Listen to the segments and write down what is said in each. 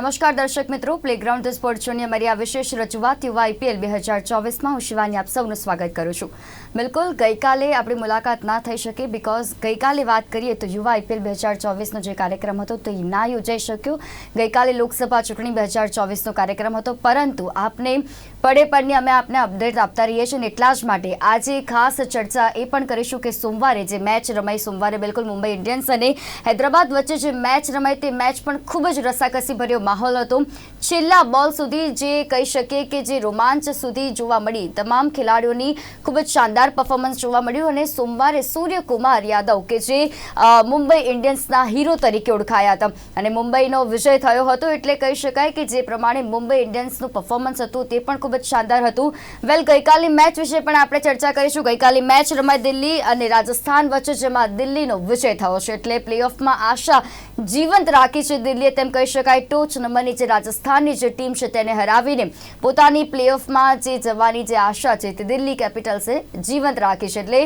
નમસ્કાર દર્શક મિત્રો પ્લેગ્રાઉન્ડ સ્પોર્ટ જોની અમારી આ વિશેષ રજૂઆત યુવા આઈપીએલ બે હજાર ચોવીસમાં હું શિવાની આપ સૌનું સ્વાગત કરું છું. બિલકુલ, ગઈકાલે આપણી મુલાકાત ના થઈ શકે બિકોઝ ગઈકાલે વાત કરીએ તો યુવા આઈપીએલ બે હજાર ચોવીસનો જે કાર્યક્રમ હતો તે ના યોજાઈ શક્યો. ગઈકાલે લોકસભા ચૂંટણી બે હજાર ચોવીસનો કાર્યક્રમ હતો, પરંતુ આપને પડે પડની અમે આપને અપડેટ આપતા રહીએ છીએ એટલા જ માટે આજે ખાસ ચર્ચા એ પણ કરીશું કે સોમવારે જે મેચ રમાઈ, સોમવારે બિલકુલ મુંબઈ ઇન્ડિયન્સ અને હૈદરાબાદ વચ્ચે જે મેચ રમાઈ તે મેચ પણ ખૂબ જ રસાકસી ભર્યો માહોલ હતો. છેલ્લા બોલ સુધી જે કહી શકીએ કે જે રોમાંચ સુધી જોવા મળી. તમામ ખેલાડીઓની ખૂબ જ શાનદાર પરફોર્મન્સ જોવા મળ્યું અને સોમવારે સૂર્યકુમાર યાદવ કે જે મુંબઈ ઇન્ડિયન્સના હીરો તરીકે ઓળખાયા હતા. અને મુંબઈનો વિજય થયો હતો એટલે કહી શકાય કે જે પ્રમાણે મુંબઈ ઇન્ડિયન્સનું પરફોર્મન્સ હતું તે પણ ખૂબ જ શાનદાર હતું. વેલ ગઈકાલની મેચ વિશે પણ આપણે ચર્ચા કરીશું. ગઈકાલની મેચ રમાઈ દિલ્હી અને રાજસ્થાન વચ્ચે જેમાં દિલ્હીનો વિજય થયો છે એટલે પ્લેઓફમાં આશા જીવંત રાખી છે દિલ્હીએ. તેમ કહી શકાય ટોચ નંબરની જે રાજસ્થાનની જે ટીમ છે તેને હરાવીને પોતાની પ્લેઓફમાં જે જવાની જે આશા છે તે દિલ્હી કેપિટલ્સે જીવંત રાખી છે. એટલે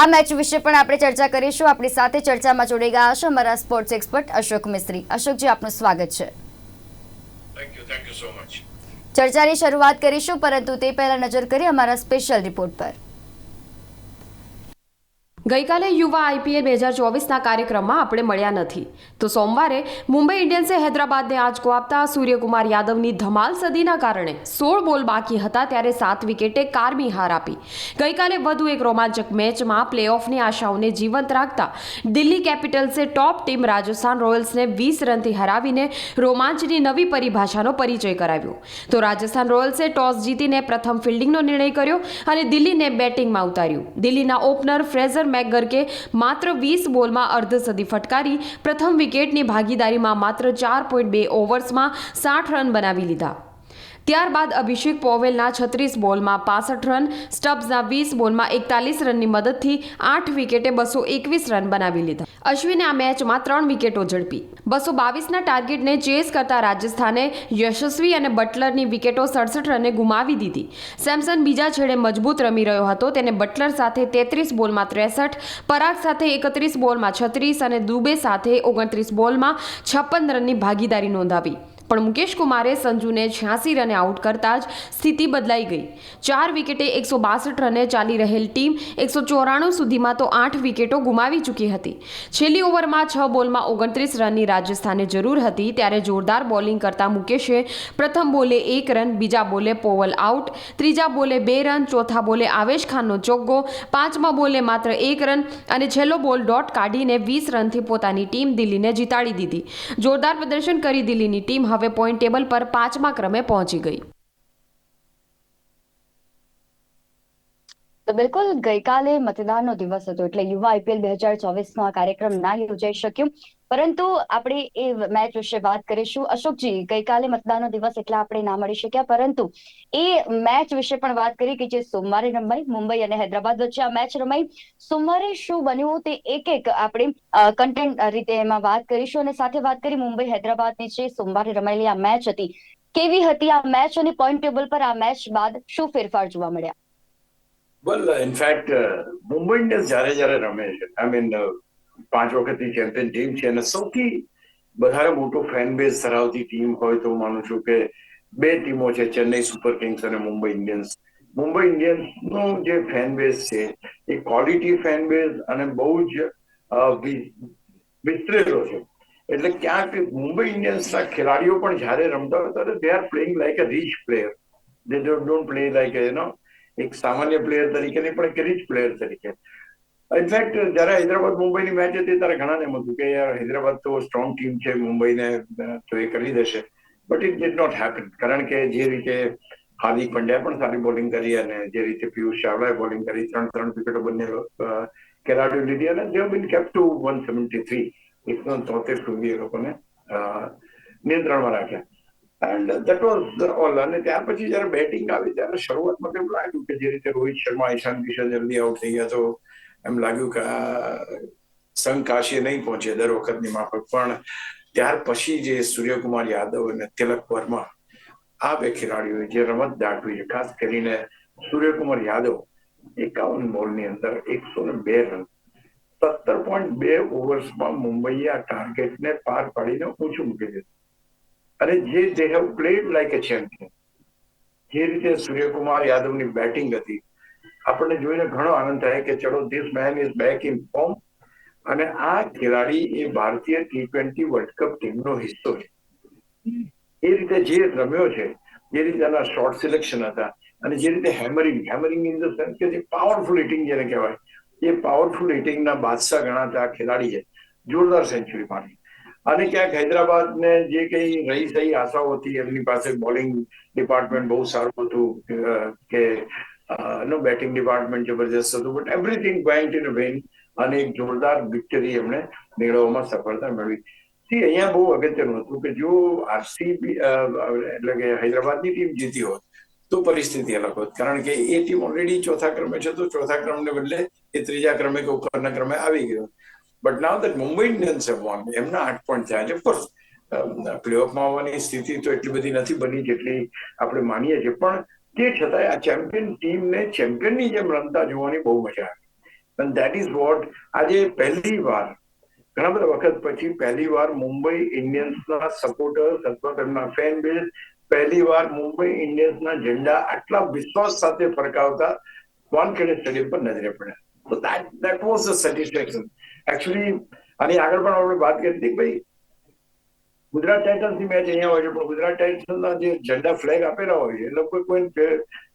આ મેચ વિશે પણ આપણે ચર્ચા કરીશું. આપણી સાથે ચર્ચામાં જોડાઈ ગયા છે અમારા સ્પોર્ટ્સ એક્સપર્ટ અશોક મિસ્ત્રી. અશોકજી આપનું સ્વાગત છે. ચર્ચાની શરૂઆત કરીશું પરંતુ તે પહેલા નજર કરીએ અમારા સ્પેશિયલ રિપોર્ટ પર. ગઈકાલે યુવા આઈપીએલ બે હજાર ચોવીસના કાર્યક્રમમાં આપણે મળ્યા નથી. તો સોમવારે મુંબઈ ઇન્ડિયન્સે હૈદરાબાદને આંચકો આપતા સૂર્યકુમાર યાદવની ધમાલ સદીના કારણે સોળ બોલ બાકી હતા ત્યારે સાત વિકેટે કારમી હાર આપી. ગઈકાલે વધુ એક રોમાંચક મેચમાં પ્લેઓફની આશાઓને જીવંત રાખતા દિલ્હી કેપિટલ્સે ટોપ ટીમ રાજસ્થાન રોયલ્સને વીસ રનથી હરાવીને રોમાંચની નવી પરિભાષાનો પરિચય કરાવ્યો. તો રાજસ્થાન રોયલ્સે ટોસ જીતીને પ્રથમ ફિલ્ડિંગનો નિર્ણય કર્યો અને દિલ્હીને બેટિંગમાં ઉતાર્યું. દિલ્હીના ઓપનર ફ્રેઝર મેકગર્કે માત્ર વીસ બોલમાં અર્ધસદી ફટકારી પ્રથમ વિકેટની ભાગીદારીમાં માત્ર ચાર પોઈન્ટ બે ઓવર્સમાં સાઠ રન બનાવી લીધા. ત્યારબાદ અભિષેક પોવેલના છત્રીસ બોલમાં પાસઠ રન, સ્ટબ્સના વીસ બોલમાં એકતાલીસ રનની મદદથી આઠ વિકેટે બસો એકવીસ રન બનાવી લીધા. અશ્વિને આ મેચમાં ત્રણ વિકેટો ઝડપી. બસો બાવીસના ટાર્ગેટને ચેસ કરતા રાજસ્થાને યશસ્વી અને બટલરની વિકેટો સડસઠ રને ગુમાવી દીધી. સેમસન બીજા છેડે મજબૂત રમી રહ્યો હતો, તેને બટલર સાથે તેત્રીસ બોલમાં ત્રેસઠ, પરાગ સાથે એકત્રીસ બોલમાં છત્રીસ અને દુબે સાથે ઓગણત્રીસ બોલમાં છપ્પન રનની ભાગીદારી નોંધાવી. પણ મુકેશ કુમારે સંજુને છ્યાસી રને આઉટ કરતા જ સ્થિતિ બદલાઈ ગઈ. ચાર વિકેટે એકસો બાસઠ રને ચાલી રહેલ ટીમ એકસો ચોરાણું સુધીમાં તો આઠ વિકેટો ગુમાવી ચૂકી હતી. છેલ્લી ઓવરમાં છ બોલમાં ઓગણત્રીસ રનની રાજસ્થાને જરૂર હતી, ત્યારે જોરદાર બોલિંગ કરતા મુકેશે પ્રથમ બોલે એક રન, બીજા બોલે પોવલ આઉટ, ત્રીજા બોલે બે રન, ચોથા બોલે આવેશ ખાનનો ચોગ્ગો, પાંચમા બોલે માત્ર એક રન અને છેલ્લો બોલ ડોટ કાઢીને વીસ રનથી પોતાની ટીમ દિલ્હીને જીતાડી દીધી. જોરદાર પ્રદર્શન કરી દિલ્હીની ટીમ હવે પોઈન્ટ ટેબલ પર પાંચમા ક્રમે પહોંચી ગઈ. તો બિલકુલ ગઈકાલે મતદાનનો દિવસ હતો, એટલે યુવા આઈપીએલ બે હજાર ચોવીસનો આ કાર્યક્રમ ના યોજાઈ શક્યો. પરંતુ આપણે એ મેચ વિશે વાત કરીશું. અશોકજી, ગઈકાલે મતદાનનો દિવસ એટલે આપણે ના મળી શક્યા. પરંતુ એ મેચ વિશે પણ વાત કરી કે જે સોમવારે રમાઈ, મુંબઈ અને હૈદરાબાદ વચ્ચે આ મેચ રમાઈ. સોમવારે શું બન્યું તે એક એક આપણે કન્ટેન્ટ રીતે એમાં વાત કરીશું અને સાથે વાત કરી મુંબઈ હૈદરાબાદની જે સોમવારે રમાયેલી આ મેચ હતી. કેવી હતી આ મેચ અને પોઈન્ટ ટેબલ પર આ મેચ બાદ શું ફેરફાર જોવા મળ્યા? વેલ ઇનફેક્ટ મુંબઈ ઇન્ડિયન્સ જ્યારે જ્યારે રમે છે આઈ મીન પાંચ વખતની ચેમ્પિયન ટીમ છે અને સૌથી વધારે મોટો ફેન બેઝ ધરાવતી ટીમ હોય તો માનું છું કે બે ટીમો છે, ચેન્નઈ સુપર કિંગ્સ અને મુંબઈ ઇન્ડિયન્સ. મુંબઈ ઇન્ડિયન્સ જે ફેન બેઝ છે, એ ક્વોલિટી ફેન બેઝ અને બહુ જ વિસ્તરેલો છે. એટલે ક્યાંક મુંબઈ ઇન્ડિયન્સના ખેલાડીઓ પણ જ્યારે રમતા હોય ત્યારે they are playing like a rich player they don't play like એનો એક સામાન્ય પ્લેયર તરીકે નહીં, પણ એક રીચ પ્લેયર તરીકે. ઇનફેક્ટ જ્યારે હૈદરાબાદ મુંબઈની મેચ હતી, ત્યારે ઘણાને એમ હતું કે યાર, હૈદરાબાદ તો સ્ટ્રોંગ ટીમ છે, મુંબઈને તો એ કરી દેશે. But it did not happen કારણ કે જે રીતે હાર્દિક પંડ્યા પણ સારી બોલિંગ કરી અને જે રીતે પિયુષ ચાવડાએ બોલિંગ કરી ત્રણ ત્રણ વિકેટો બંને ખેલાડીઓ લીધી અને they been kept to one seventy three એકસો તોતેર સુધી એ લોકોને નિયંત્રણમાં રાખ્યા. એન્ડ દેટ વોઝ ઓલ અને ત્યાર પછી જયારે બેટિંગ આવી, ત્યારે શરૂઆતમાં કેવું લાગ્યું કે જે રીતે રોહિત શર્મા, ઈશાન કિશન જલ્દી આઉટ થઈ ગયા. તો એમ લાગ્યું કે આ સંઘ કાશીએ નહીં પહોંચે દર વખતની માફક પણ ત્યાર પછી જે સૂર્યકુમાર યાદવ અને તિલક વર્મા, આ બે ખેલાડીઓએ જે રમત દાખવી છે, ખાસ કરીને સૂર્યકુમાર યાદવ એકાવન બોલની અંદર એકસો ને બે રન, સત્તર પોઈન્ટ બે ઓવર્સમાં મુંબઈએ આ ટાર્ગેટને પાર પાડીને ઊંચું મૂકી દીધું. અને જે they have played like a champion જે રીતે સૂર્યકુમાર યાદવની બેટિંગ હતી આપણને જોઈને ઘણો આનંદ થાય કે ચલો this man is back in form અને આ ખેલાડી એ ભારતીય ટી ટ્વેન્ટી વર્લ્ડ કપ ટીમનો હિસ્સો છે. એ રીતે જે રમ્યો છે જે રીતે એના શોર્ટ સિલેક્શન હતા અને જે રીતે hammering hammering in the sense કે જે પાવરફુલ હિટિંગ જેને કહેવાય એ પાવરફુલ હિટિંગના બાદશાહ ગણાતા ખેલાડી છે. જોરદાર સેન્ચુરી મારી અને ક્યાંક હૈદરાબાદ ને જે કઈ રહી સહી આશાઓ હતી એમની પાસે બોલિંગ ડિપાર્ટમેન્ટ બહુ સારું હતું અ, કે નો બેટિંગ ડિપાર્ટમેન્ટ જબરજસ્ત હતું but everything went in vain અને એક જોરદાર વિક્ટરી એમણે મેળવવામાં સફળતા મેળવી. સી અહીંયા બહુ અગત્યનું હતું કે જો આરસીબી એટલે કે હૈદરાબાદની ટીમ જીતી હોત, તો પરિસ્થિતિ અલગ હોત. કારણ કે એ ટીમ ઓલરેડી ચોથા ક્રમે છે, તો ચોથા ક્રમને બદલે એ ત્રીજા ક્રમે કે ઉપરના ક્રમે આવી ગયો. But now that Mumbai Indians have won એમના આઠ પોઈન્ટ થયા છે. ઓફકોર્સ પ્લેઓફમાં આવવાની સ્થિતિ તો એટલી બધી નથી બની જેટલી આપણે માનીએ છીએ. પણ તે છતાંય આ ચેમ્પિયન ટીમને ચેમ્પિયનની જેમ રમતા જોવાની બહુ મજા આવી. અને દેટ ઇઝ વોટ આજે પહેલી વાર, ઘણા બધા વખત પછી પહેલી વાર મુંબઈ ઇન્ડિયન્સના સપોર્ટર્સ અથવા તેમના ફેન બેઝ પહેલી વાર મુંબઈ ઇન્ડિયન્સના ઝંડા આટલા વિશ્વાસ સાથે ફરકાવતા વાનખેડે સ્ટેડિયમ પર નજરે પડ્યા. તો that was the satisfaction actually આની આગળ પણ આપણે વાત કરી હતી ભાઈ ગુજરાત ટાઇટન્સની મેચ અહીંયા હોય છે, પણ ગુજરાત ટાઇટન્સના જે ઝંડા ફ્લેગ આપેલા હોય છે, એ લોકો કોઈ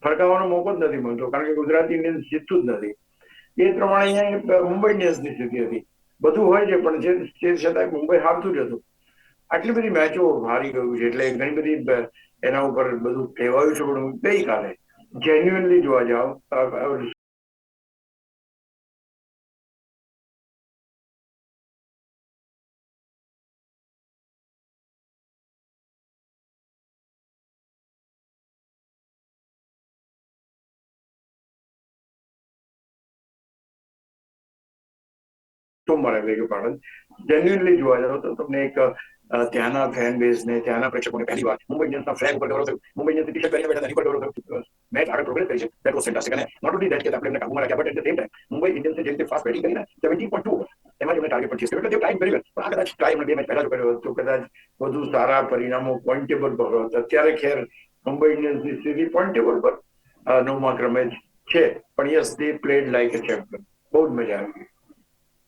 ફરકાવવાનો મોકો જ નથી મળતો, કારણ કે ગુજરાત ઇન્ડિયન્સ જીતતું જ નથી. એ પ્રમાણે અહીંયા મુંબઈ ઇન્ડિયન્સની સ્થિતિ હતી. બધું હોય છે, પણ જે તે છતાંય મુંબઈ હારતું જ હતું. આટલી બધી મેચો હારી ગયું છે, એટલે ઘણી બધી એના ઉપર બધું કહેવાયું છે, પણ ગઈકાલે જેન્યુઅનલી જોવા જાઓ અ, મળે બેગ પાડન જેન્યુઅનલી જોવા જાવ તો તમને એક ત્યાંના ફેન બેઝ ને ત્યાંના પ્રેક્ષકોને પહેલી વાર મુંબઈ ઇન્ડિયન્સના ફ્લેગ ઉપર ડેવલપ થયું. મુંબઈ ઇન્ડિયન્સ ટી શર્ટ પહેરીને બેઠા એની થયું. મેચ આગળ પ્રોગ્રેસ કરી છે. દેટ વોઝ ફેન્ટાસ્ટિક અને નોટ ઓનલી દેટ કે આપણે એમને કાબુમાં રાખ્યા but at the same time Mumbai ઇન્ડિયન્સે જે રીતે ફાસ્ટ બેટિંગ કરીને સેવન્ટી પોઈન્ટ ટુ એમાં એમને ટાર્ગેટ પણ ચીઝ એટલે તે ટાઈમ કરી પણ કદાચ ટ્રાય બે મેચ પહેલા કર્યો હતો. કદાચ વધુ સારા પરિણામો પોઈન્ટ ટેબલ પર હોત. અત્યારે ખેર મુંબઈ ઇન્ડિયન્સની સ્થિતિ પોઈન્ટ ટેબલ પર નવમા ક્રમે છે. પણ yes they played like a champion બહુ જ મજા આવી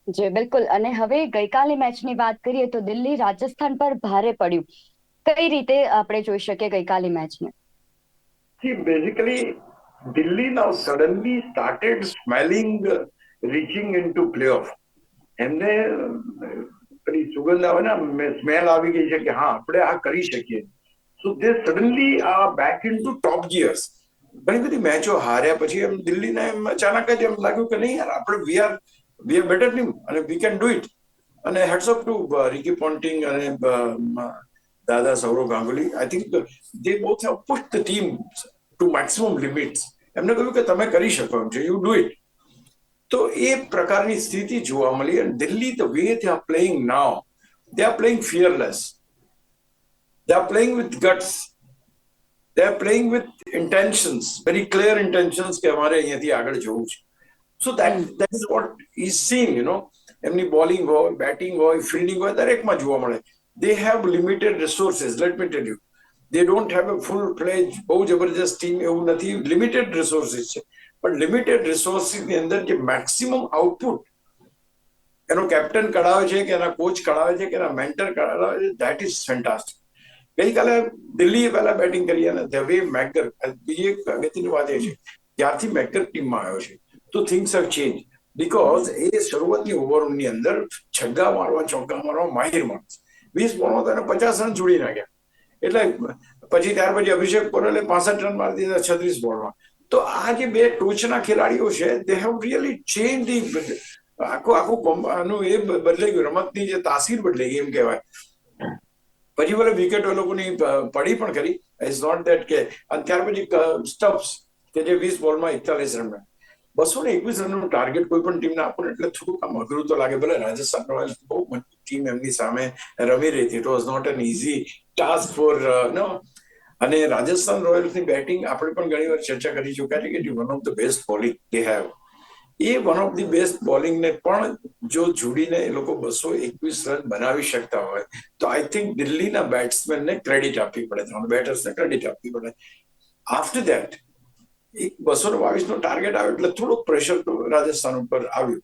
જી, બિલકુલ. અને હવે ગઈકાલે મેચની વાત કરીએ તો દિલ્હી રાજસ્થાન પર ભારે પડ્યું. કઈ રીતે આપણે જોઈ શકીએ ગઈકાલે મેચને? જી basically Delhi now suddenly started smelling reaching into playoff એમને, પેલી સુગંધ આવે ને સ્મેલ આવી ગઈ છે કે હા, આપણે આ કરી શકીએ. સો દે સડનલી આ બેક ઇનટુ ટોપ ગિયર્સ ઘણી બધી મેચો હાર્યા પછી એમ દિલ્હીને એમ અચાનક જ એમ લાગ્યું કે નહીં યાર, આપણે we are we are better team અને વી કેન ડુ ઇટ અને heads up to Ricky Ponting અને દાદા Sourav Ganguly I think they both have push the team to maximum limits એમને કહ્યું કે તમે કરી શકો એમ છે યુ ડુ ઇટ તો એ પ્રકારની સ્થિતિ જોવા મળી અને Delhi the way they are playing now they are playing fearless they are playing with guts they are playing with intentions very clear intentions કે અમારે અહીંયાથી આગળ જવું છે. So that that is what is seen you know એમની bowling હોય batting હોય fielding હોય, દરેકમાં જોવા મળે. They have limited resources let me tell you they don't have a full fledge બહુ જબરજસ્ત ટીમ એવું નથી. લિમિટેડ રિસોર્સિસ છે. પણ લિમિટેડ રિસોર્સિસની અંદર જે મેક્સિમમ આઉટપુટ એનો કેપ્ટન કઢાવે છે કે એના કોચ કઢાવે છે કે એના મેન્ટર કઢાવે છે ધેટ ઇઝ ફેન્ટાસ્ટિક ગઈકાલે દિલ્હીએ પહેલા બેટિંગ કરી અને ધ વે મેકર બીજી એક અગત્યની વાત એ છે. ત્યારથી મેકર ટીમમાં આવ્યો છે. તો થિંગ્સ હેવ ચેન્જ બીકોઝ એ શરૂઆતની ઓવરની અંદર છગ્ગા મારવા ચોગ્ગા મારવા માહિર માણસ વીસ બોલો એને પચાસ રન જોડી નાખ્યા એટલે પછી ત્યાર પછી અભિષેક પટેલે પાસઠ રન મારી દીધા છત્રીસ બોલમાં તો આ જે બે ટોચના ખેલાડીઓ છે they have really change the આખું આખું આનું એ બદલાઈ ગયું રમતની જે તાસીર બદલાઈ ગઈ એમ કહેવાય પછી ભલે વિકેટો એ લોકોની પડી પણ કરી ઇઝ નોટ દેટ કે અને ત્યાર પછી સ્ટપ્સ કે જે વીસ બોલમાં એકતાલીસ રન બસો ને એકવીસ રનનું ટાર્ગેટ કોઈ પણ ટીમને આપો ને એટલે થોડુંક આમ અઘરું તો લાગે. ભલે રાજસ્થાન રોયલ્સ બહુ મજબૂત ટીમ એમની સામે રમી રહી હતી. It was not an easy task for નો અને રાજસ્થાન રોયલ્સની બેટિંગ આપણે પણ ઘણી વાર ચર્ચા કરી ચુક્યા છે કે one of the best bowling they have a one of the best બોલિંગને પણ જો જોડીને એ લોકો બસો એકવીસ રન બનાવી શકતા હોય, તો આઈ થિંક દિલ્હીના બેટ્સમેનને ક્રેડિટ આપવી પડે. બેટર્સને ક્રેડિટ આપવી પડે. આફ્ટર ધેટ એક બસો ને બાવીસ નો ટાર્ગેટ આવ્યો એટલે થોડુંક પ્રેશર તો રાજસ્થાન ઉપર આવ્યું.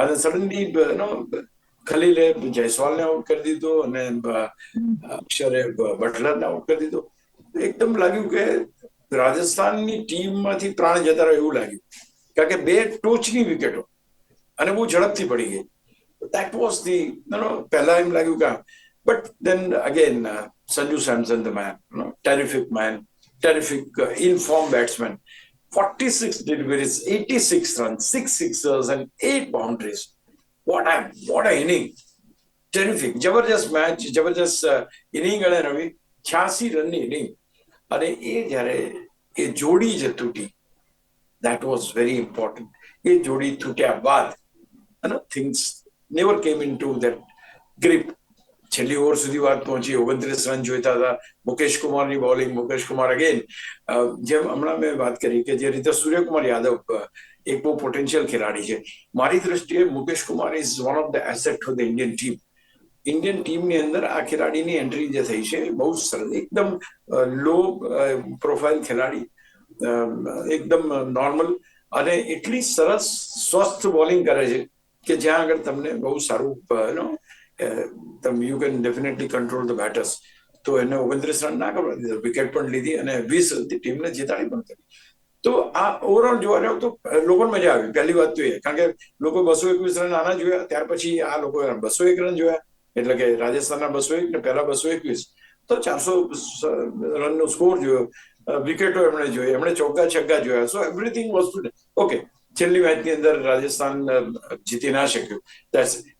અને સડનલી નો ખલીલે જયસ્વાલને આઉટ કરી દીધો અને અક્ષરે બટલરને આઉટ કરી દીધો. એકદમ લાગ્યું કે રાજસ્થાનની ટીમમાંથી પ્રાણ જતા રહ્યો એવું લાગ્યું. કારણ કે બે ટોચની વિકેટો અને બહુ ઝડપથી પડી ગઈ. દેટ વોઝ ધી નો પહેલા એમ લાગ્યું કે but then again Sanju Samson the man terrific man terrific in form batsman 46 deliveries, 86 runs, six sixers, and eight boundaries. What a what a inning! Terrific. જબરજસ્ત મેચ જબરજસ્ત ઇનિંગ અને રવિ છ્યાસી રનની inning અને એ જ્યારે એ જોડી જે તૂટી દેટ વોઝ વેરી ઇમ્પોર્ટન્ટ એ જોડી તૂટ્યા બાદ અને things never came in to that grip છેલ્લી ઓવર સુધી વાત પહોંચી, ઓગણત્રીસ રન જોઈતા હતા. મુકેશ કુમારની બોલિંગ મુકેશ કુમાર અગેન જેમ હમણાં મેં વાત કરી કે જે રીતે સૂર્યકુમાર યાદવ એક બહુ પોટેન્શિયલ ખેલાડી છે. મારી દ્રષ્ટિએ Mukesh Kumar is one of the asset for the Indian team Indian ટીમની અંદર આ ખેલાડીની એન્ટ્રી જે થઈ છે, બહુ જ સરસ, એકદમ લો પ્રોફાઇલ ખેલાડી એકદમ નોર્મલ અને એટલી સરસ સ્વસ્થ બોલિંગ કરે છે કે જ્યાં આગળ તમને બહુ સારું you can definitely control the batters તો એને ઓગણત્રીસ રન ના કરવા દીધા વિકેટ પણ લીધી અને વીસ રનથી ટીમને જીતાડી પણ કરી. તો આ ઓવરઓલ જોવા જાવ તો લોકોને મજા આવી. પહેલી વાત તો એ, કારણ કે લોકો બસો એકવીસ રન આના જોયા, ત્યાર પછી આ લોકો બસો એક રન જોયા, એટલે કે રાજસ્થાનના બસો એક ને પહેલા બસો એકવીસ. તો ચારસો રનનો સ્કોર જોયો. વિકેટો એમણે જોઈ, એમણે ચોગ્ગા છગ્ગા જોયા. સો એવરીથિંગ વસ્તુ ઓકે છેલ્લી મેચની અંદર રાજસ્થાન જીતી ના શક્યું.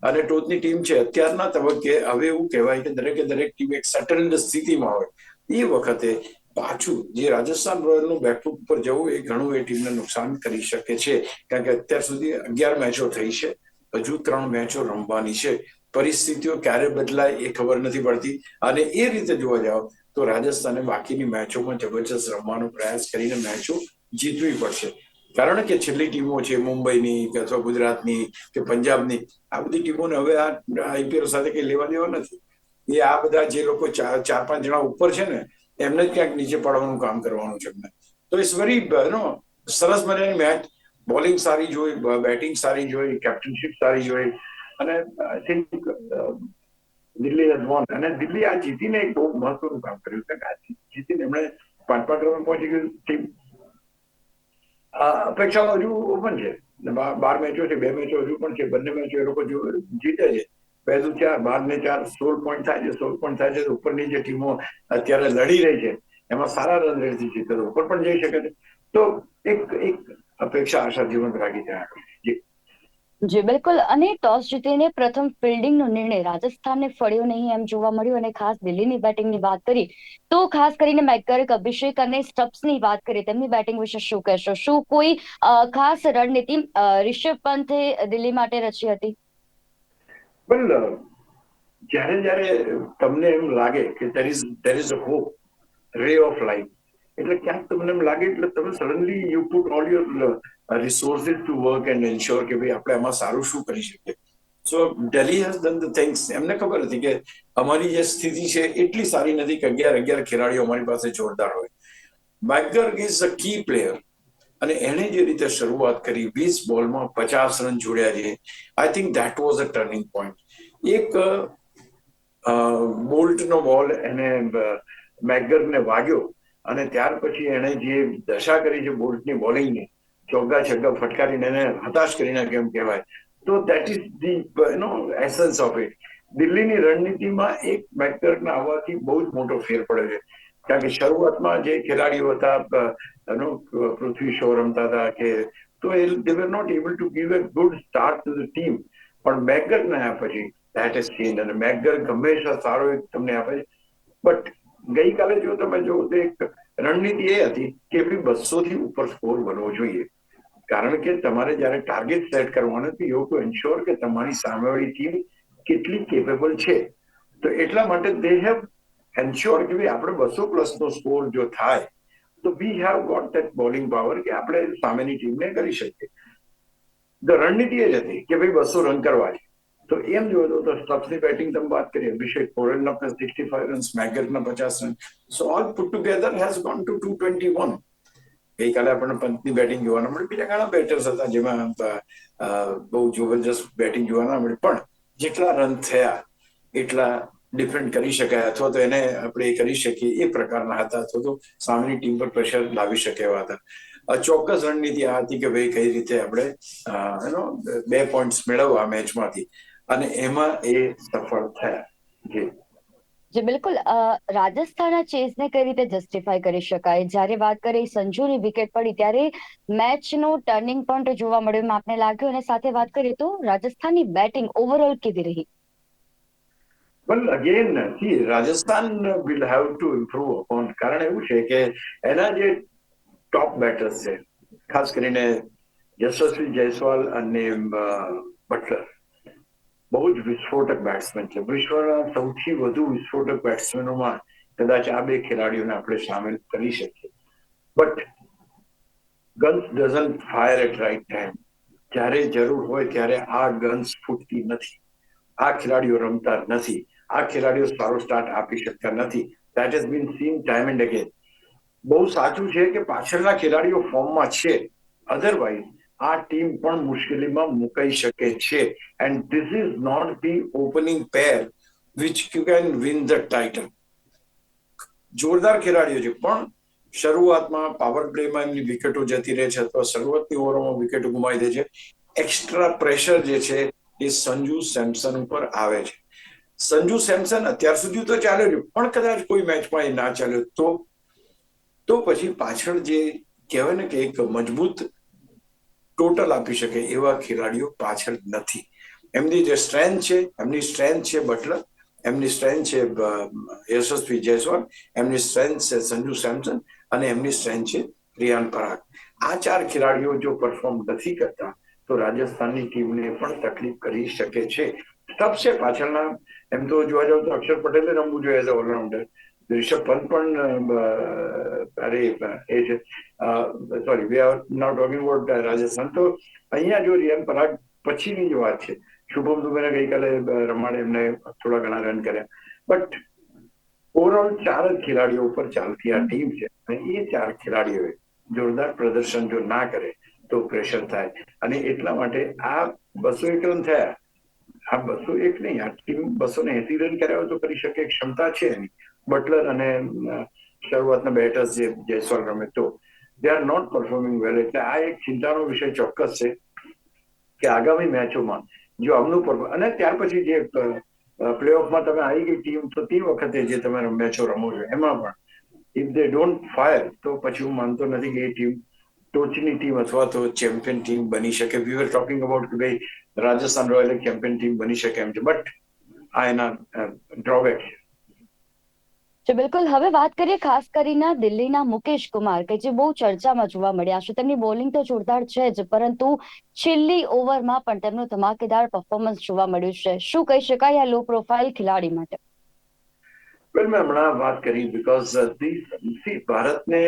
અને ટોચની ટીમ છે, અત્યારના તબક્કે હવે એવું કહેવાય કે દરેકે દરેક ટીમ એક સેટલડ સ્થિતિમાં હોય. એ વખતે પાછું જે રાજસ્થાન રોયલનું બેકફૂટ ઉપર જવું, એ ઘણું એ ટીમને નુકસાન કરી શકે છે. કારણ કે અત્યાર સુધી અગિયાર મેચો થઈ છે. હજુ ત્રણ મેચો રમવાની છે. પરિસ્થિતિઓ ક્યારે બદલાય એ ખબર નથી પડતી. અને એ રીતે જોવા જાવ તો રાજસ્થાને બાકીની મેચોમાં જબરજસ્ત રમવાનો પ્રયાસ કરીને મેચો જીતવી પડશે. કારણ કે છેલ્લી ટીમો છે, મુંબઈની કે અથવા ગુજરાતની કે પંજાબની, આ બધી ટીમોને હવે આ આઈપીએલ સાથે કઈ લેવા દેવા નથી. એ આ બધા જે લોકો ચાર પાંચ જણા ઉપર છે ને, એમને જ ક્યાંક નીચે પાડવાનું કામ કરવાનું છે એમને. તો ઇટ્સ વેરી નો, સરસ મજાની મેચ. બોલિંગ સારી જોઈ બેટિંગ સારી જોઈ, કેપ્ટનશીપ સારી જોઈ. અને I think Delhi has won અને દિલ્હી આ જીતીને એક બહુ મહત્વનું કામ કર્યું છે જીતીને એમણે પાંચ પાંચ રન પહોંચી ગયું ટીમ અપેક્ષાઓ હજુ ઓપન છે. બાર મેચો છે, બે મેચો હજુ પણ છે. બંને મેચો એ લોકો જીતે છે. પહેલું ચાર, બાર ને ચાર, સોળ પોઈન્ટ થાય છે, સોળ પોઈન્ટ થાય છે. ઉપરની જે ટીમો અત્યારે લડી રહી છે, એમાં સારા રન રેટથી જીતે ઉપર પણ જઈ શકે છે. તો એક એક અપેક્ષા આશા જીવંત રાખી છે. જી, બિલકુલ. અને ટોસ જીતીને પ્રથમ ફિલ્ડિંગનો નિર્ણય. રાજસ્થાનને ફળ્યો નહીં એમ જોવા મળ્યું અને ખાસ દિલ્હીની બેટિંગની વાત કરી, તો ખાસ કરીને મેકર અભિષેક અને સ્ટપ્સની વાત કરીએ, તેમની બેટિંગ વિશે શું કહેશો? શું કોઈ ખાસ રણનીતિ રિષભ પંથે દિલ્હી માટે રચી હતી? વેલ જ્યારે જ્યારે તમને એમ લાગે કે there is there is a hope ray of life એટલે ક્યાંક તમને એમ લાગે એટલે તમે suddenly you put all your resources to work and ensure કે ભાઈ આપણે આમાં સારું શું કરી શકીએ so Delhi has done the things એમને ખબર હતી કે અમારી જે સ્થિતિ છે એટલી સારી નથી કે અગિયાર અગિયાર ખેલાડીઓ અમારી પાસે જોરદાર હોય મેકગર્ગ ઇઝ અ કી પ્લેયર અને એણે જે રીતે શરૂઆત કરી વીસ બોલમાં પચાસ રન જોડ્યા છે I think that was a turning point એક બોલ્ટનો બોલ એને મેકગર્ગને વાગ્યો અને ત્યાર પછી એણે જે દશા કરી છે બોલ્ટની બોલિંગની ચોગ્ગા છગ્ગા ફટકારીને એને હતાશ કરીને કેમ કહેવાય? તો that is the no essence of it દિલ્હીની રણનીતિમાં એક મેકટર્કના આવવાથી બહુ જ મોટો ફેર પડ્યો છે. કારણ કે શરૂઆતમાં જે ખેલાડીઓ હતા એનો પૃથ્વી શો રમતા હતા કે, તો એ they not able to give a good start to the team પણ મેગર ને પછી દેટ ઇઝ ચેન્જ અને મેગર હંમેશા સારો એક તમને આપે છે. બટ ગઈકાલે જો તમે જો તો એક રણનીતિ એ હતી કે બસો થી ઉપર સ્કોર બનવો જોઈએ. કારણ કે તમારે જયારે ટાર્ગેટ સેટ કરવાનો તો યુ ટુ એન્શ્યોર કે તમારી સામેવાળી ટીમ કેટલી કેપેબલ છે. તો એટલા માટે દે હેવ એન્શ્યોર કે ભાઈ આપણે બસો પ્લસ નો સ્કોર જો થાય, તો we have got that bowling power કે આપણે સામેની ટીમને કરી શકીએ. ધ રણનીતિ એ જ હતી કે ભાઈ બસો રન કરવા છે. તો એમ જોયો તો સ્ટબ્સની બેટિંગ તમે વાત કરી, અભિષેક પોરેલના સિક્સટી ફાઈવ રન્સ મેગરના પચાસ run so all put together has gone to two twenty one ગઈકાલે આપણને પંતની બેટિંગ જોવાના મળી. બીજા ઘણા બેટર્સ હતા જેમાં બહુ જબરજસ્ત બેટિંગ જોવાના મળી. પણ જેટલા રન થયા, એટલા ડિફેન્ડ કરી શકાય અથવા તો એને આપણે કરી શકીએ, એ પ્રકારના હતા અથવા તો સામેની ટીમ પર પ્રેશર લાવી શકે એવા હતા. ચોક્કસ રણનીતિ આ હતી કે ભાઈ કઈ રીતે આપણે એનો બે પોઈન્ટ્સ મેળવવા મેચમાંથી અને એમાં એ સફળ થયા. જી. જે બિલકુલ. રાજસ્થાનના ચેઝને કઈ રીતે જસ્ટિફાય કરી શકાય? જ્યારે વાત કરીએ સંજુની વિકેટ પડી ત્યારે મેચનો ટર્નિંગ પોઈન્ટ જોવા મળ્યો એમ આપને લાગ્યું. અને સાથે વાત કરીએ તો રાજસ્થાનની બેટિંગ ઓવરઓલ કેવી રહી? Well, again, see, Rajasthan will have to improve upon કારણ એવું છે કે એના જે ટોપ બેટર્સ છે ખાસ કરીને યશસ્વી જયસ્વાલ અને બટલર બહુ જ વિસ્ફોટક બેટ્સમેન છે. વિશ્વના સૌથી વધુ વિસ્ફોટક બેટ્સમેનોમાં કદાચ આ બે ખેલાડીઓને આપણે સામેલ કરી શકીએ. But guns doesn't fire at right time જ્યારે જરૂર હોય ત્યારે આ ગન્સ ફૂટતી નથી. આ ખેલાડીઓ રમતા નથી. આ ખેલાડીઓ સારો સ્ટાર્ટ આપી શકતા નથી. That has been seen time and again બહુ સાચું છે કે પાછળના ખેલાડીઓ ફોર્મમાં છે. અધરવાઇઝ આ ટીમ પણ મુશ્કેલીમાં મુકાઈ શકે છે. And this is not the opening pair which you can win the title જોરદાર ખેલાડીઓ છે, પણ શરૂઆતમાં પાવર પ્લેમાં એમની વિકેટો જતી રહે છે અથવા શરૂઆતની ઓવરોમાં વિકેટો ગુમાવી દે છે. એક્સ્ટ્રા પ્રેશર જે છે, એ સંજુ સેમસન ઉપર આવે છે. સંજુ સેમસન અત્યાર સુધી તો ચાલ્યો છે પણ કદાચ કોઈ મેચમાં એ ના ચાલ્યો તો તો પછી પાછળ જે કહેવાય ને કે એક મજબૂત ટોટલ આપી શકે એવા ખેલાડીઓ પાછળ નથી. એમની જે સ્ટ્રેન્થ છે, એમની સ્ટ્રેન્થ છે બટલર, એમની સ્ટ્રેન્થ છે યશસ્વી જયસ્વાલ, એમની સ્ટ્રેન્થ છે સંજુ સેમસન અને એમની સ્ટ્રેન્થ છે રિયાન પરાગ. આ ચાર ખેલાડીઓ જો પરફોર્મ નથી કરતા, તો રાજસ્થાનની ટીમને પણ તકલીફ કરી શકે છે. ટફ છે પાછળના, એમ તો જોવા જાવ તો અક્ષર પટેલે રમવું જોઈએ એઝ ઓલરાઉન્ડર પંત પણ અરે, એ છે. Sorry we are not talking about Rajasthan. તો અહીંયા જો રિયાન પરાગ પછીની જ વાત છે. શુભમ દુબેને ગઈકાલે રમાડે, એમને થોડા ઘણા રન કર્યા. બટ ઓવરઓલ ચાર જ ખેલાડીઓ ઉપર ચાલતી આ ટીમ છે. અને એ ચાર ખેલાડીઓએ જોરદાર પ્રદર્શન જો ના કરે, તો પ્રેશર થાય. અને એટલા માટે આ બસો એક રન થયા. આ બસો એક નહીં, આ ટીમ બસો ને એસી રન કર્યા હોય તો કરી શકે, ક્ષમતા છે એની. બટલર અને શરૂઆતના બેટર્સ જે જયસ્વાલ રમે તો they are not performing well એટલે આ એક ચિંતાનો વિષય ચોક્કસ છે કે આગામી મેચોમાં જો આમનું પરફોર્મ અને ત્યાર પછી જે પ્લે ઓફમાં તમે આવી ગઈ ટીમ તો તે વખતે જે તમે મેચો રમો છો એમાં પણ ઇફ દે ડોન્ટ ફાયર તો પછી હું માનતો નથી કે એ ટીમ ટોચની ટીમ અથવા તો ચેમ્પિયન ટીમ બની શકે. વી આર ટોકિંગ અબાઉટ કે ભાઈ રાજસ્થાન રોયલ ચેમ્પિયન ટીમ બની શકે એમ છે. બટ આ એના ડ્રોબેક છે. જે બિલકુલ, હવે વાત કરીએ ખાસ કરીને દિલ્હીના મુકેશ કુમાર કે જે બહુ ચર્ચામાં જોવા મળ્યા છે. તેમની બોલિંગ તો જોરદાર છે જ, પરંતુ છેલ્લી ઓવરમાં પણ તેમનું ધમાકેદાર પરફોર્મન્સ જોવા મળ્યું છે. શું કહી શકાય આ લો પ્રોફાઇલ ખેલાડી માટે? વેલ મેં હમણાં વાત કરી બીકોઝ સી ભારતને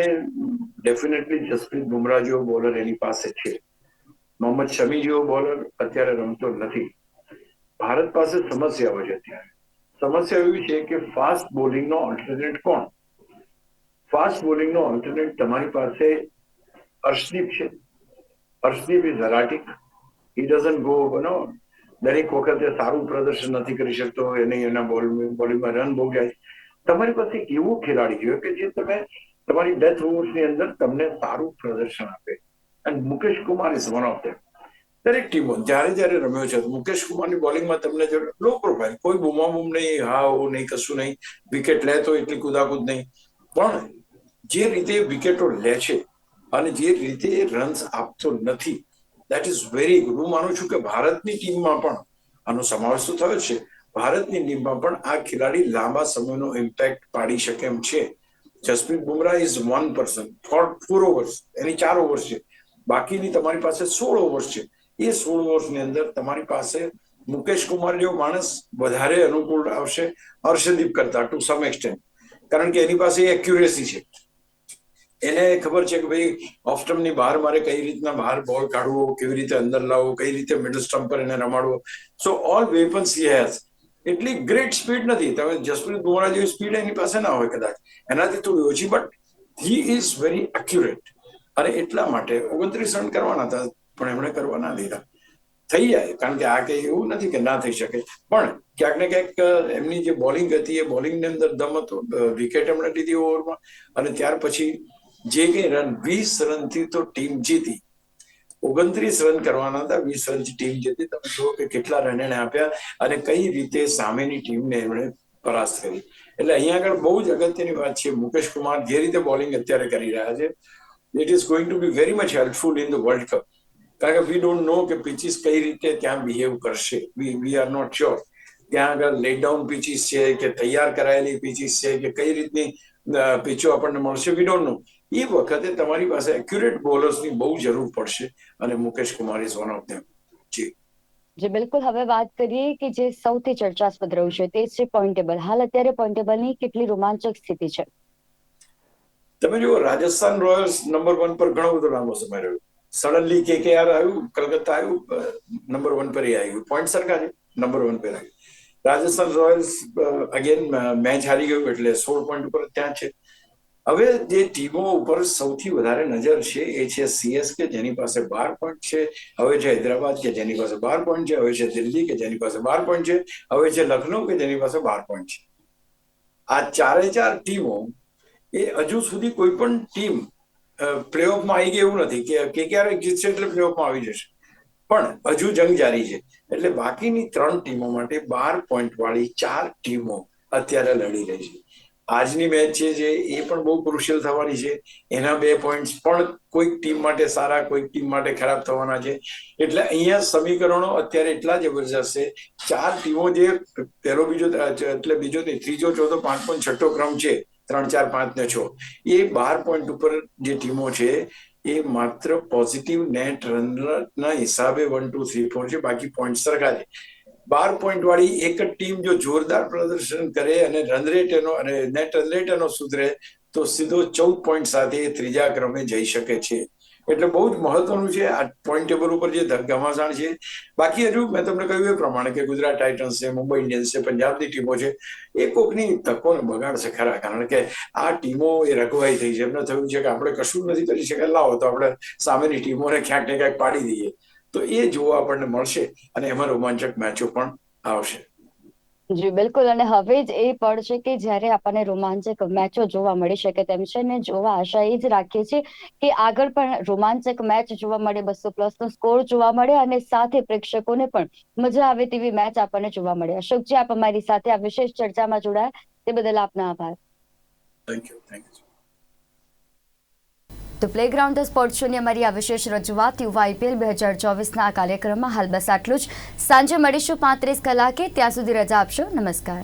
ડેફિનેટલી જસપ્રીત બુમરાહ જેવો બોલર એની પાસે છે. મોહમ્મદ શમી જેવો બોલર અત્યારે રમતો નથી. ભારત પાસે સમસ્યાઓ છે અત્યારે સમસ્યા એવી છે કે ફાસ્ટ બોલિંગનો ઓલ્ટરનેટ કોણ? ફાસ્ટ બોલિંગનો ઓલ્ટરનેટ તમારી પાસે અર્શદીપ છે. Arshdeep is હરાટિક he doesn't go બનો દરેક વખતે સારું પ્રદર્શન નથી કરી શકતો, એને એના બોલ, બોલિંગમાં રન બહુ જાય. તમારી પાસે એવું ખેલાડી જોઈએ કે જે તમે તમારી ડેથ ઓવર્સની અંદર તમને સારું પ્રદર્શન આપે. અને Mukesh Kumar is one of them દરેક ટીમો જ્યારે જ્યારે રમ્યો છે. મુકેશ કુમારની બોલિંગમાં તમને જો લો પ્રોફાઇલ કોઈ બૂમાબૂમ નહીં હા ઓ નહીં, કશું નહીં. વિકેટ લે તો એટલી કુદાકુદ નહીં. પણ જે રીતે વિકેટો લે છે અને જે રીતે રન્સ આપતો નથી દેટ ઇઝ વેરી ગુડ હું માનું છું કે ભારતની ટીમમાં પણ આનો સમાવેશ તો થયો છે. ભારતની ટીમમાં પણ આ ખેલાડી લાંબા સમયનો ઇમ્પેક્ટ પાડી શકે એમ છે. Jasprit Bumrah is one person for four overs એની ચાર ઓવર્સ છે. બાકીની તમારી પાસે સોળ ઓવર્સ છે. એ સોળ વર્ષની અંદર તમારી પાસે મુકેશ કુમાર જેવો માણસ વધારે અનુકૂળ આવશે હર્ષદીપ કરતા ટુ સમ એક્સટેન્ટ કારણ કે એની પાસે એક્યુરેસી છે. એને ખબર છે કે ભાઈ ઓફ સ્ટમ્પની બહાર મારે કઈ રીતના બહાર બોલ કાઢવો, કેવી રીતે અંદર લાવવો, કઈ રીતે મિડલ સ્ટમ્પ પર એને રમાડવો. So all weapons he has એટલી ગ્રેટ સ્પીડ નથી. તમે જસપ્રીત બુમરા જેવી સ્પીડ એની પાસે ના હોય કદાચ. એનાથી થોડી ઓછી but he is very accurate અને એટલા માટે ઓગણત્રીસ રન કરવાના હતા. પણ એમણે કરવા ના દીધા. થઈ જાય, કારણ કે આ કઈ એવું નથી કે ના થઈ શકે. પણ ક્યાંક ને ક્યાંક એમની જે બોલિંગ હતી, એ બોલિંગની અંદર દમ હતો. વિકેટ એમણે લીધી ઓવરમાં. અને ત્યાર પછી જે કઈ રન, વીસ રનથી તો ટીમ જીતી. ઓગણત્રીસ રન કરવાના હતા, વીસ રનથી ટીમ જીતી. તમે જુઓ કે કેટલા રન એને આપ્યા અને કઈ રીતે સામેની ટીમને એમણે પરાસ્ત કરી. એટલે અહીંયા આગળ બહુ જ અગત્યની વાત છે, મુકેશ કુમાર જે રીતે બોલિંગ અત્યારે કરી રહ્યા છે it is going to be very much helpful in the world cup કારણ કે વી ડોન્ટ નો કે પીચીસ કઈ રીતે ત્યાં બિહેવ કરશે. We we are not sure ત્યાં આગળ લેટ ડાઉન પિચીસ છે કે તૈયાર કરાયેલી પીચીસ છે કે કઈ રીતની પીચો આપણને મળશે વી ડોન્ટ નો એ વખતે તમારી પાસે એક્યુરેટ બોલર્સની બહુ જરૂર પડશે અને Mukesh Kumar is one of them જી. જે બિલકુલ હવે વાત કરીએ કે જે સૌથી ચર્ચાસ્પદ રહ્યું છે તે છે પોઈન્ટેબલ હાલ અત્યારે પોઈન્ટ ટેબલની કેટલી રોમાંચક સ્થિતિ છે? તમે જુઓ રાજસ્થાન રોયલ્સ નંબર વન પર ઘણો બધો લાંબો સમય રહ્યો. સડનલી કે કે આર આવ્યું કલકત્તા આવ્યું નંબર વન પર એ આવ્યું પોઈન્ટ સરખા છે નંબર વન પર આવ્યું રાજસ્થાન રોયલ્સ અગેન મેચ હારી ગયું એટલે સોળ પોઈન્ટ ઉપર ત્યાં છે। હવે જે ટીમો ઉપર સૌથી વધારે નજર છે, એ છે સીએસકે જેની પાસે બાર પોઈન્ટ છે, હવે છે હૈદરાબાદ કે જેની પાસે બાર પોઈન્ટ છે, હવે છે દિલ્હી કે જેની પાસે બાર પોઈન્ટ છે, હવે છે લખનઉ કે જેની પાસે બાર પોઈન્ટ છે। આ ચારે ચાર ટીમો એ હજુ સુધી કોઈ પણ ટીમ પ્લેઓફમાં આવી ગઈ એવું નથી કે કે ક્યારેક જીતશે એટલે પ્લેઓફમાં આવી જશે. પણ હજુ જંગ જારી છે. એટલે બાકીની ત્રણ ટીમો માટે બાર પોઈન્ટ વાળી ચાર ટીમો અત્યારે લડી રહી છે. આજની મેચ છે જે, એ પણ બહુ ક્રુશિયલ થવાની છે. એના બે પોઈન્ટ્સ પણ કોઈક ટીમ માટે સારા, કોઈક ટીમ માટે ખરાબ થવાના છે. એટલે અહીંયા સમીકરણો અત્યારે એટલા જબરજસ્ત છે. ચાર ટીમો જે પહેલો બીજો એટલે બીજો નહીં, ત્રીજો, ચોથો પાંચ પોઈન્ટ છઠ્ઠો ક્રમ છે ત્રણ ચાર પાંચ ને છ. એ બાર પોઈન્ટ ઉપર જે ટીમો છે, એ માત્ર પોઝિટિવ નેટ રનના હિસાબે વન ટુ થ્રી ફોર છે, બાકી પોઈન્ટ સરખા છે. બાર પોઈન્ટ વાળી એક જ ટીમ જો જોરદાર પ્રદર્શન કરે અને રન રેટ એનો અને નેટ રન રેટ એનો સુધરે, તો સીધો ચૌદ પોઈન્ટ સાથે ત્રીજા ક્રમે જઈ શકે છે. એટલે બહુ જ મહત્વનું છે. આ પોઈન્ટ ટેબલ ઉપર જે ઘમાસાણ છે. બાકી હજુ મેં તમને કહ્યું એ પ્રમાણે કે ગુજરાત ટાઇટન્સ છે, મુંબઈ ઇન્ડિયન્સ છે, પંજાબની ટીમો છે, એ કોકની તકોને બગાડશે ખરા. કારણ કે આ ટીમો એ રઘવાઈ થઈ છે. એમને થયું છે કે આપણે કશું નથી કરી શકે લાવો તો આપણે સામેની ટીમોને ક્યાંક ને ક્યાંક પાડી દઈએ. તો એ જોવા આપણને મળશે અને એમાં રોમાંચક મેચો પણ આવશે. જી, બિલકુલ. અને હવે જ એ પળ છે કે જ્યારે આપણને રોમાંચક મેચો જોવા મળી શકે તેમ છે. ને જોવા આશા એ જ રાખીએ છીએ કે આગળ પણ રોમાંચક મેચ જોવા મળે, બસો પ્લસ નો સ્કોર જોવા મળે અને સાથે પ્રેક્ષકોને પણ મજા આવે તેવી મેચ આપણને જોવા મળે. અશોકજી, આપ અમારી સાથે આ વિશેષ ચર્ચામાં જોડાયા. તે બદલ આપનો આભાર. થેન્ક યુ થેન્ક યુ તો પ્લેગ્રાઉન્ડ સ્પોર્ટ શોની અમારી આ વિશેષ રજૂઆત યુવા આઈપીએલ બે હજાર ચોવીસના કાર્યક્રમમાં હાલ બસ આટલું જ. સાંજે મળીશું પાંત્રીસ કલાકે. ત્યાં સુધી રજા આપશો. નમસ્કાર.